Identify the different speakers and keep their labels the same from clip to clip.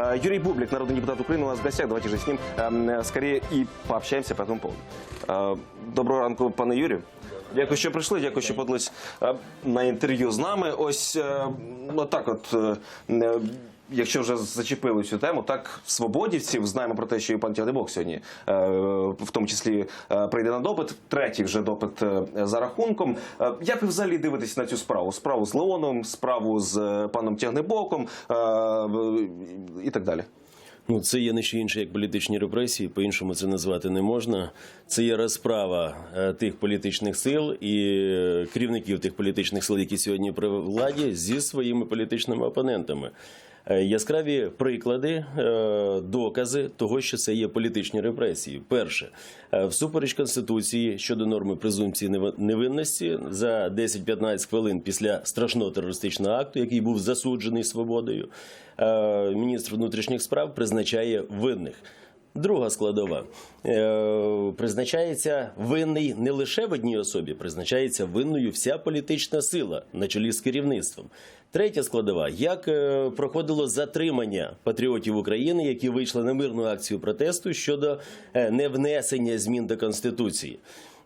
Speaker 1: Э, Юрий Бублик, народный депутат Украины, у нас в гостях. Давайте же с ним эм, скорее и пообщаемся по этому поводу. Э, Доброго ранку, пане Юрію. Дякую, що прийшли. Дякую, що подались е, на інтерв'ю з нами. Ось е, ну так, от е, е, якщо вже зачепили цю тему, так свободівців знаємо про те, що і пан Тягнебок сьогодні, е, в тому числі, е, прийде на допит. Третій вже допит е, за рахунком. Як ви взагалі дивитесь на цю справу? Справу з Леоном, справу з паном Тягнебоком і так далі.
Speaker 2: Ну, це є не що інше, як політичні репресії. По-іншому це назвати не можна. Це є розправа тих політичних сил і керівників тих політичних сил, які сьогодні при владі, зі своїми політичними опонентами. Е, Яскраві приклади, е, докази того, що це є політичні репресії. Перше, е, всупереч конституції щодо норми презумпції неви- невинності за 10-15 хвилин після страшного терористичного акту, який був засуджений свободою, міністр внутрішніх справ призначає винних. Друга складова Е, призначається винний не лише в одній особі, призначається винною вся політична сила на чолі з керівництвом. Третя складова, як е, проходило затримання патріотів України, які вийшли на мирну акцію протесту щодо е, невнесення змін до конституції.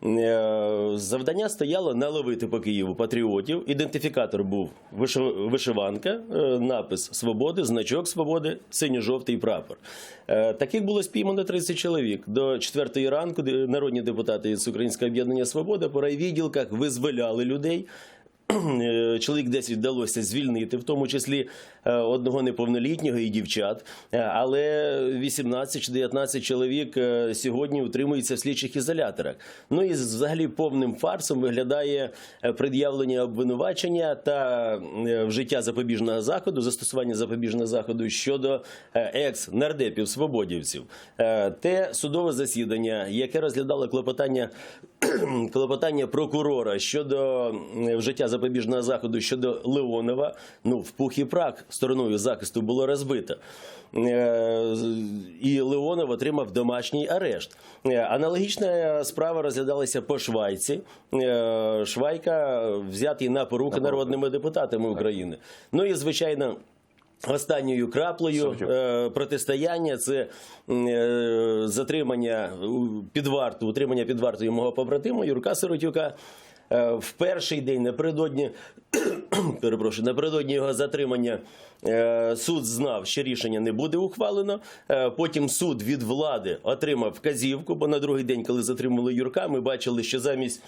Speaker 2: Е, Завдання стояло наловити по Києву патріотів. Ідентифікатор був виши- вишиванка, е, напис Свободи, значок свободи, синьо-жовтий прапор. Е, Таких було спіймано 30 чоловік. До 4 ранку народні депутати з Українського об'єднання Свобода по райвідділках визволяли людей. Е, Чоловік 10 вдалося звільнити, в тому числі е, одного неповнолітнього і дівчат. Е, Але 18 чи 19 чоловік сьогодні утримуються в слідчих ізоляторах. Ну і взагалі повним фарсом виглядає пред'явлення обвинувачення та вжиття запобіжного заходу, застосування запобіжного заходу щодо е, екс-нардепів свободівців. Те судове засідання, яке розглядало клопотання клопотання прокурора щодо вжиття запобіжного заходу щодо Леонова, ну в пух і прах стороною захисту було розбито. Е, І Леонов отримав домашній арешт. Е, Аналогічна справа розглядалася по Швайці. Е, Швайка взятий на поруки народними депутатами України. Ну і звичайно. Останньою краплею е, протистояння це е, затримання під варту, утримання під вартою мого побратима Юрка Сиротюка. Е, В перший день напередодні, перепрошую, напередодні його затримання е, суд знав, що рішення не буде ухвалено. Е, Потім суд від влади отримав вказівку, бо на другий день, коли затримали Юрка, ми бачили, що замість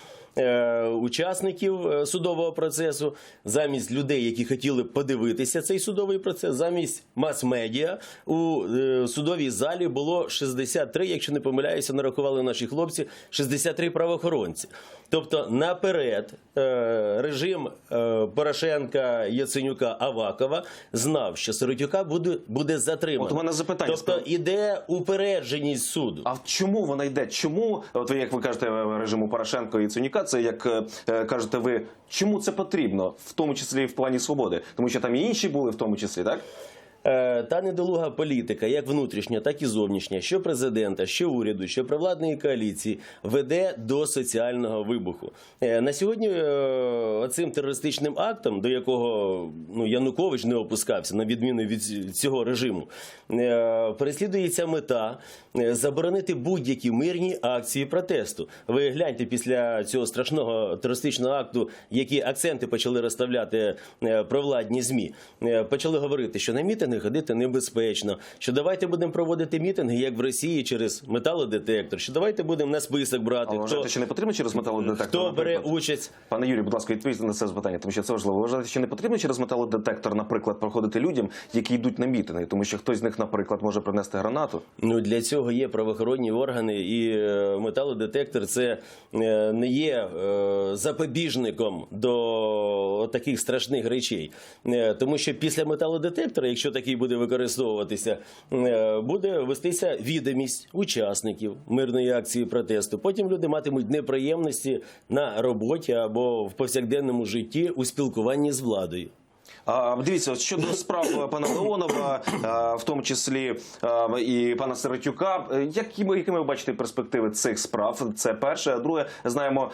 Speaker 2: учасників е, судового процесу, замість людей, які хотіли подивитися цей судовий процес, замість мас-медіа у е, судовій залі було 63, якщо не помиляюся, нарахували наші хлопці, 63 правоохоронці. Тобто наперед е, режим е, Порошенка, Яценюка, Авакова знав, що Сиротюка буде, буде затримано.
Speaker 1: От у мене запитання.
Speaker 2: Тобто іде упередженість суду.
Speaker 1: А чому вона йде? Чому, от ви як ви кажете, режиму Порошенко і Цюніка, це як е, е, кажете ви, чому це потрібно, в тому числі і в плані свободи? Тому що там і інші були, в тому числі, так?
Speaker 2: Е, Та недолуга політика, як внутрішня, так і зовнішня, що президента, що уряду, що провладної коаліції, веде до соціального вибуху. Е, На сьогодні е, цим терористичним актом, до якого ну, Янукович не опускався, на відміну від цього режиму, переслідується мета заборонити будь-які мирні акції протесту. Ви гляньте після цього страшного терористичного акту, які акценти почали розставляти провладні змі. Почали говорити, що на мітинги ходити небезпечно, що давайте будемо проводити мітинги, як в Росії, через металодетектор, що давайте будемо на список брати.
Speaker 1: Але вважаєте, що не потрібно через металодетектор?
Speaker 2: хто бере участь
Speaker 1: Пане Юрій, будь ласка, відповідьте на це запитання, тому що це важливо. Вважаєте, що не потрібно через металодетектор, наприклад, проходити людям, які йдуть на мітинги, тому що хтось з них, наприклад, може принести гранату.
Speaker 2: Ну для цього є правоохоронні органи, і е, металодетектор це е, не є е, запобіжником до таких страшних речей. Тому що після металодетектора, якщо такий буде використовуватися, е, буде вестися відомість учасників мирної акції протесту. Потім люди матимуть неприємності на роботі або в повсякденному житті у спілкуванні з владою.
Speaker 1: Дивіться, щодо справ пана Леонова, в тому числі і пана Сиротюка, е, якими, якими ви бачите перспективи цих справ? Це перше. А Друге, знаємо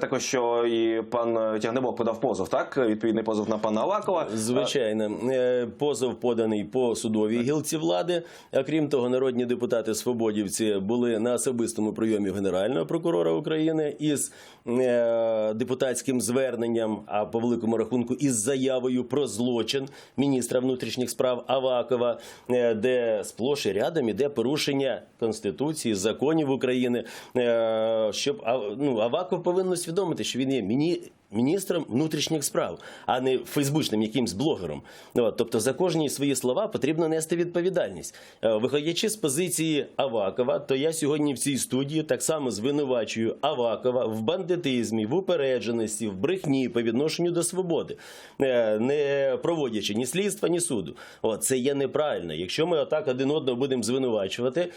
Speaker 1: також, що і пан Тягнебок подав позов, так? Відповідний позов на пана Авакова.
Speaker 2: Звичайно, Е, позов поданий по судовій гілці влади. А крім того, народні депутати свободівці були на особистому прийомі Генерального прокурора України із е, депутатським зверненням, а по великому рахунку із заявою про злочин міністра внутрішніх справ Авакова, е, де сплош і рядом іде порушення конституції, законів України. Е, Щоб ну, Аваков повинен усвідомити, що він є міні міністром внутрішніх справ, а не фейсбучним якимсь блогером. Ну, тобто за кожні свої слова потрібно нести відповідальність. Е, Виходячи з позиції Авакова, то я сьогодні в цій студії так само звинувачую Авакова в бандитизмі, в упередженості, в брехні по відношенню до свободи, е, не проводячи ні слідства, ні суду. От, це є неправильно. Якщо ми отак один одного будемо звинувачувати,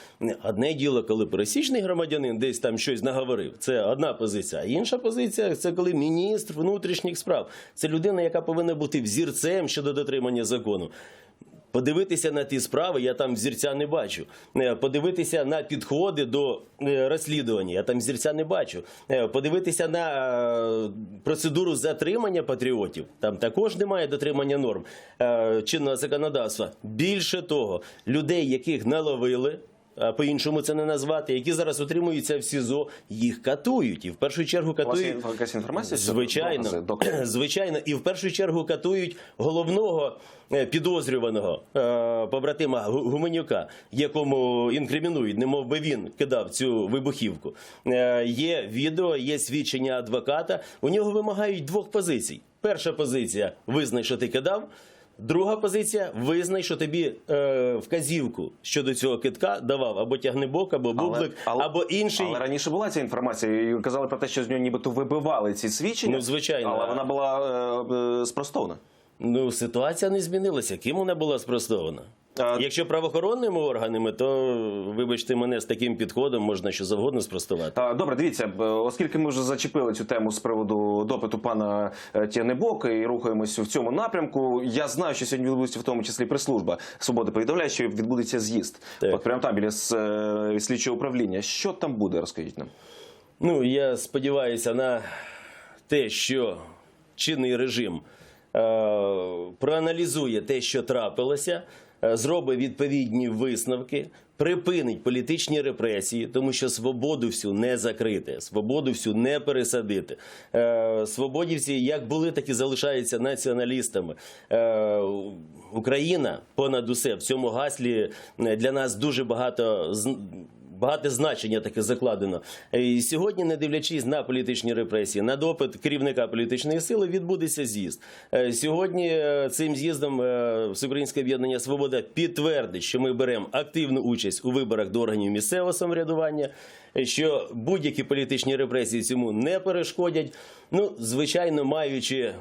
Speaker 2: одне діло, коли пересічний громадянин десь там щось наговорив, це одна позиція. А інша позиція це коли міністр внутрішніх справ. Це людина, яка повинна бути взірцем щодо дотримання закону. Подивитися на ті справи, я там взірця не бачу. Е, Подивитися на підходи до е, розслідування, я там взірця не бачу. Е, Подивитися на процедуру затримання патріотів, там також немає дотримання норм чинного законодавства. Більше того, людей, яких наловили. А По-іншому це не назвати, які зараз утримуються в СІЗО, їх катують. І в першу чергу
Speaker 1: У вас є якась інформація?
Speaker 2: Звичайно, звичайно, і в першу чергу катують головного е, підозрюваного е, побратима Гуменюка, якому інкримінують, немов би він кидав цю вибухівку. Е, Є відео, є свідчення адвоката. У нього вимагають двох позицій. Перша позиція визнай, що ти кидав. Друга позиція визнай, що тобі е, вказівку щодо цього китка давав або тягнебок, або бублик, або інший.
Speaker 1: Але раніше була ця інформація. і Казали про те, що з нього нібито вибивали ці свідчення.
Speaker 2: Ну, звичайно.
Speaker 1: Але вона була е, е, спростована.
Speaker 2: Ну, ситуація не змінилася. Ким вона була спростована?
Speaker 1: А-
Speaker 2: Якщо правоохоронними органами, то вибачте мене з таким підходом можна що завгодно спростувати.
Speaker 1: А, Добре, дивіться, оскільки ми вже зачепили цю тему з приводу допиту пана е, і рухаємося в цьому напрямку. Я знаю, що сьогодні відбудеться в тому числі прес-служба свободи. Повідомляє, що відбудеться з'їзд. От прямо там біля е, слідчого управління. Що там буде? Розкажіть нам.
Speaker 2: Ну, я сподіваюся на те, що чинний режим е, проаналізує те, що трапилося, зробить відповідні висновки, припинить політичні репресії, тому що свободу всю не закрити, свободу всю не пересадити. Е, свободівці як були, так і залишаються націоналістами. Е, Україна понад усе в цьому гаслі е, для нас дуже багато Багате значення таке закладено. І сьогодні, не дивлячись на політичні репресії, на допит керівника політичної сили, відбудеться з'їзд. Е, Сьогодні е, цим з'їздом е, Всеукраїнське об'єднання Свобода підтвердить, що ми беремо активну участь у виборах до органів місцевого самоврядування, е, що будь-які політичні репресії цьому не перешкодять. Ну, звичайно, маючи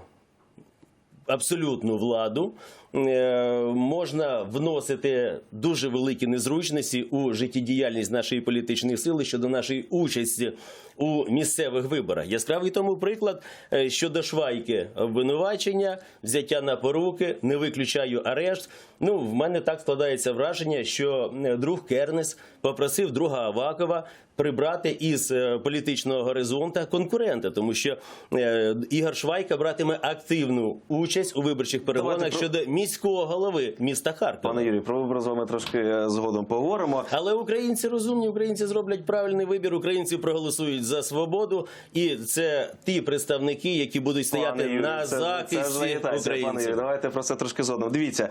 Speaker 2: абсолютну владу, е, можна вносити дуже великі незручності у життєдіяльність нашої політичної сили щодо нашої участі у місцевих виборах. Яскравий тому приклад е, щодо швайки обвинувачення, взяття на поруки, не виключаю арешт. Ну, в мене так складається враження, що е, друг Кернес попросив друга Авакова прибрати із е, політичного горизонта конкурента, тому що е, Ігор Швайка братиме активну участь у виборчих перегонах щодо міського голови міста Харкова.
Speaker 1: Пане Юрію, про вибори з вами трошки е, згодом поговоримо.
Speaker 2: Але українці розумні, українці зроблять правильний вибір. Українці проголосують за свободу, і це ті представники, які будуть стояти
Speaker 1: Пане Юрію,
Speaker 2: на
Speaker 1: це-
Speaker 2: захисті
Speaker 1: це агітація, Пане
Speaker 2: українців.
Speaker 1: давайте про це трошки згодом. Дивіться,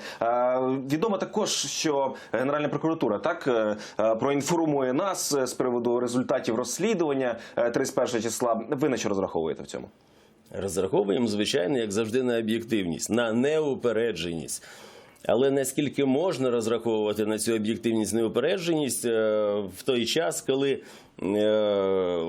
Speaker 1: відомо також, що Генеральна прокуратура так е, е, проінформує нас з приводу результатів розслідування е, 31 числа. Ви на що розраховуєте в цьому?
Speaker 2: Розраховуємо, звичайно, як завжди, на об'єктивність, на неупередженість. Але наскільки можна розраховувати на цю об'єктивність, неупередженість е, в той час, коли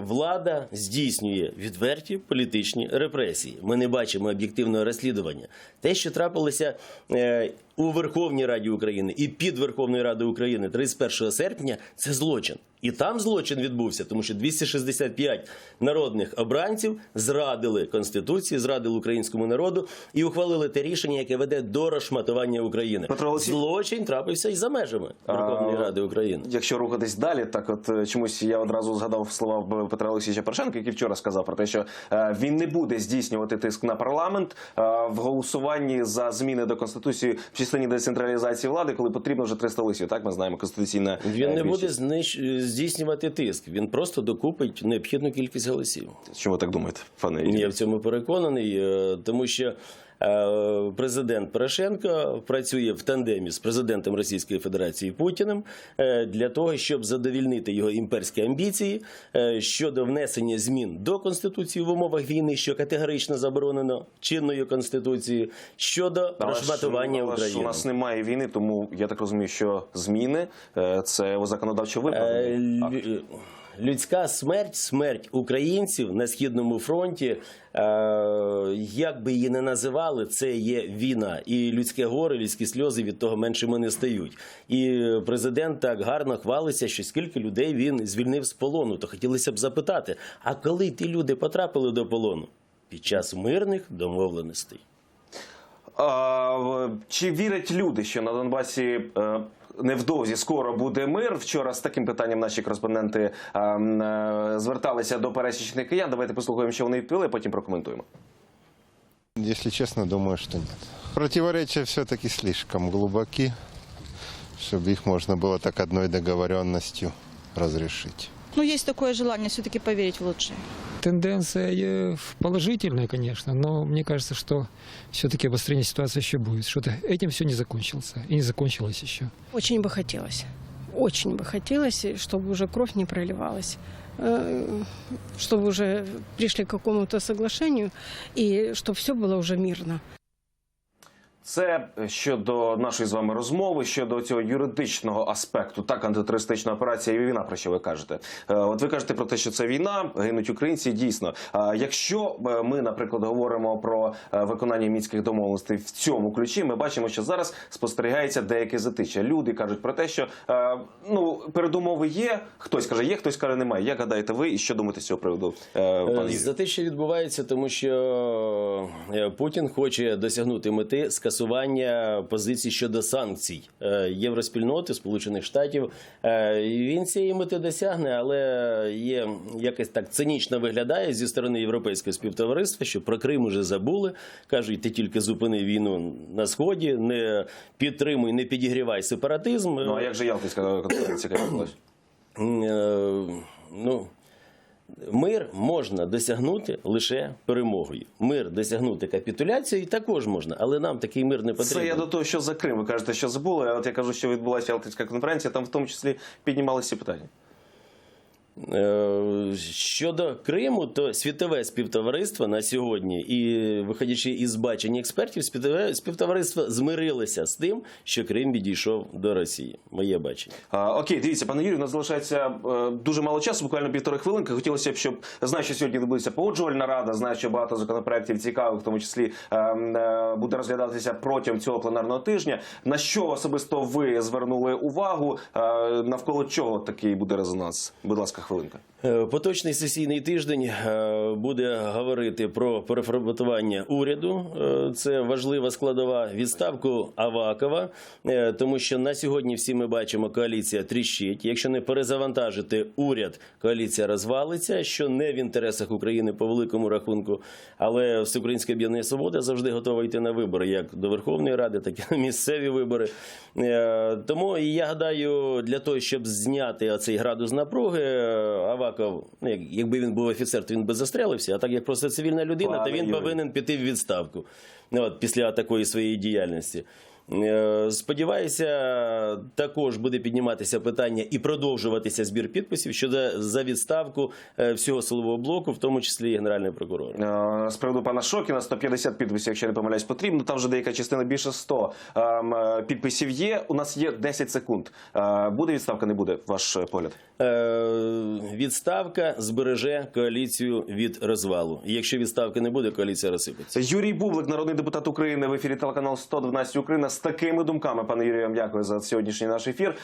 Speaker 2: влада здійснює відверті політичні репресії? Ми не бачимо об'єктивного розслідування. Те, що трапилося е, у Верховній Раді України і під Верховною Радою України 31 серпня це злочин. І там злочин відбувся, тому що 265 народних обранців зрадили конституції, зрадили українському народу і ухвалили те рішення, яке веде до розшматування України. Злочин трапився і за межами Верховної Ради України.
Speaker 1: Якщо рухатись далі, так от е, чомусь я одразу згадав слова Петра Олексійовича Порошенка, який вчора сказав про те, що е, він не буде здійснювати тиск на парламент е, в голосуванні за зміни до конституції в частині децентралізації влади, коли потрібно вже 300 голосів. Так ми знаємо конституційна
Speaker 2: Він
Speaker 1: е,
Speaker 2: не буде знищ... здійснювати тиск. Він просто докупить необхідну кількість голосів.
Speaker 1: Чому так думаєте, пане
Speaker 2: Я в цьому переконаний, тому що президент Порошенко працює в тандемі з президентом Російської Федерації Путіним е, для того, щоб задовільнити його імперські амбіції е, щодо внесення змін до конституції в умовах війни, що категорично заборонено чинною конституцією, щодо
Speaker 1: але
Speaker 2: України.
Speaker 1: У нас немає війни, тому я так розумію, що зміни е, це законодавчо
Speaker 2: Е,
Speaker 1: виправданий. акт.
Speaker 2: Лю- Людська смерть, смерть українців на східному фронті, е, як би її не називали, це є війна. І людське горе, людські сльози від того меншими не стають. І президент так гарно хвалиться, що скільки людей він звільнив з полону. То хотілося б запитати: а коли ті люди потрапили до полону? Під час мирних домовленостей.
Speaker 1: А, чи вірять люди, що на Донбасі е, невдовзі скоро буде мир? Вчора з таким питанням наші кореспонденти е, м, е, зверталися до пересічних киян. Давайте послухаємо, що вони відповіли, потім прокоментуємо.
Speaker 3: Если честно, думаю, что нет. Противоречия все-таки слишком глубоки, чтобы их можно было так одной договоренностью разрешить.
Speaker 4: Ну, есть такое желание все-таки поверить в лучшее
Speaker 5: Тенденция э, положительная, конечно, но мне кажется, что все-таки обострение ситуации еще будет. Что-то этим все не закончился и не закончилось еще.
Speaker 6: Очень бы хотелось. Очень бы хотелось, чтобы уже кровь не проливалась. э, Чтобы уже пришли к какому-то соглашению и чтобы все было уже мирно.
Speaker 1: Це щодо нашої з вами розмови, щодо цього юридичного аспекту, так антитерористична операція і війна, про що ви кажете. Е, От ви кажете про те, що це війна, гинуть українці. Дійсно, А якщо е, ми, наприклад, говоримо про е, виконання мінських домовленостей в цьому ключі, ми бачимо, що зараз спостерігається деяке затича. Люди кажуть про те, що е, ну передумови є. Хтось каже, є, хтось каже, немає. Як гадаєте ви і що думаєте з цього приводу, е, пане?
Speaker 2: Відбувається, тому що е, Путін хоче досягнути мети скасування позицій щодо санкцій е, євроспільноти Сполучених Штатів. Е, Він цієї мети досягне, але є якось так цинічно виглядає зі сторони європейського співтовариства, що про Крим уже забули. кажуть, ти тільки зупини війну на сході, не підтримуй, не підігрівай сепаратизм.
Speaker 1: Ну а як же Ялтинська конференція?
Speaker 2: Е, ну, мир можна досягнути лише перемогою. Мир досягнути капітуляцією також можна, але нам такий мир не потрібен.
Speaker 1: Це я до того, що за Крим. Ви кажете, що забули. А от я кажу, що відбулася Ялтинська конференція, там в тому числі піднімалися питання.
Speaker 2: Е, Щодо Криму, то світове співтовариство на сьогодні, і виходячи із бачення експертів, співтове співтовариство змирилося з тим, що Крим відійшов до Росії. Моє бачення.
Speaker 1: А, окей, дивіться, пане Юрію, у нас залишається е, дуже мало часу, буквально півтори хвилинки. Хотілося б, щоб знаю, що сьогодні відбудеться погоджувальна рада. Знаю, що багато законопроєктів цікавих, в тому числі е, е, буде розглядатися протягом цього пленарного тижня. На що особисто ви звернули увагу? Навколо чого такий буде резонанс? Будь ласка, хвилинка.
Speaker 2: Е, Поточний сесійний тиждень е, буде говорити про переформатування уряду. Е, Це важлива складова відставку Авакова, тому що на сьогодні всі ми бачимо, коаліція тріщить. Якщо не перезавантажити уряд, коаліція розвалиться, що не в інтересах України по великому рахунку. Але Всеукраїнська об'єднання свобода завжди готова йти на вибори, як до Верховної Ради, так і на місцеві вибори. Тому я гадаю, для того, щоб зняти оцей градус напруги, Аваков, ну, як- якби він був офіцер, то він би застрелився. А так як просто цивільна людина,
Speaker 1: Пане
Speaker 2: то він
Speaker 1: Юрію.
Speaker 2: повинен піти в відставку. Ну, От, після такої своєї діяльності. Е, Сподіваюся, також буде підніматися питання і продовжуватися збір підписів щодо за відставку е, всього силового блоку, в тому числі і генерального прокурора.
Speaker 1: Е, З приводу пана Шокіна 150 підписів, якщо не помиляюсь, потрібно. Там вже деяка частина більше 100 ем, е, підписів є. У нас є 10 секунд. Е, Буде відставка, не буде, ваш е, погляд?
Speaker 2: Е, Відставка збереже коаліцію від розвалу. Якщо відставки не буде, коаліція розсипеться.
Speaker 1: Юрій Бублик, народний депутат України в ефірі телеканалу 112 Україна. З такими думками, пане Юрію, вам дякую за сьогоднішній наш ефір.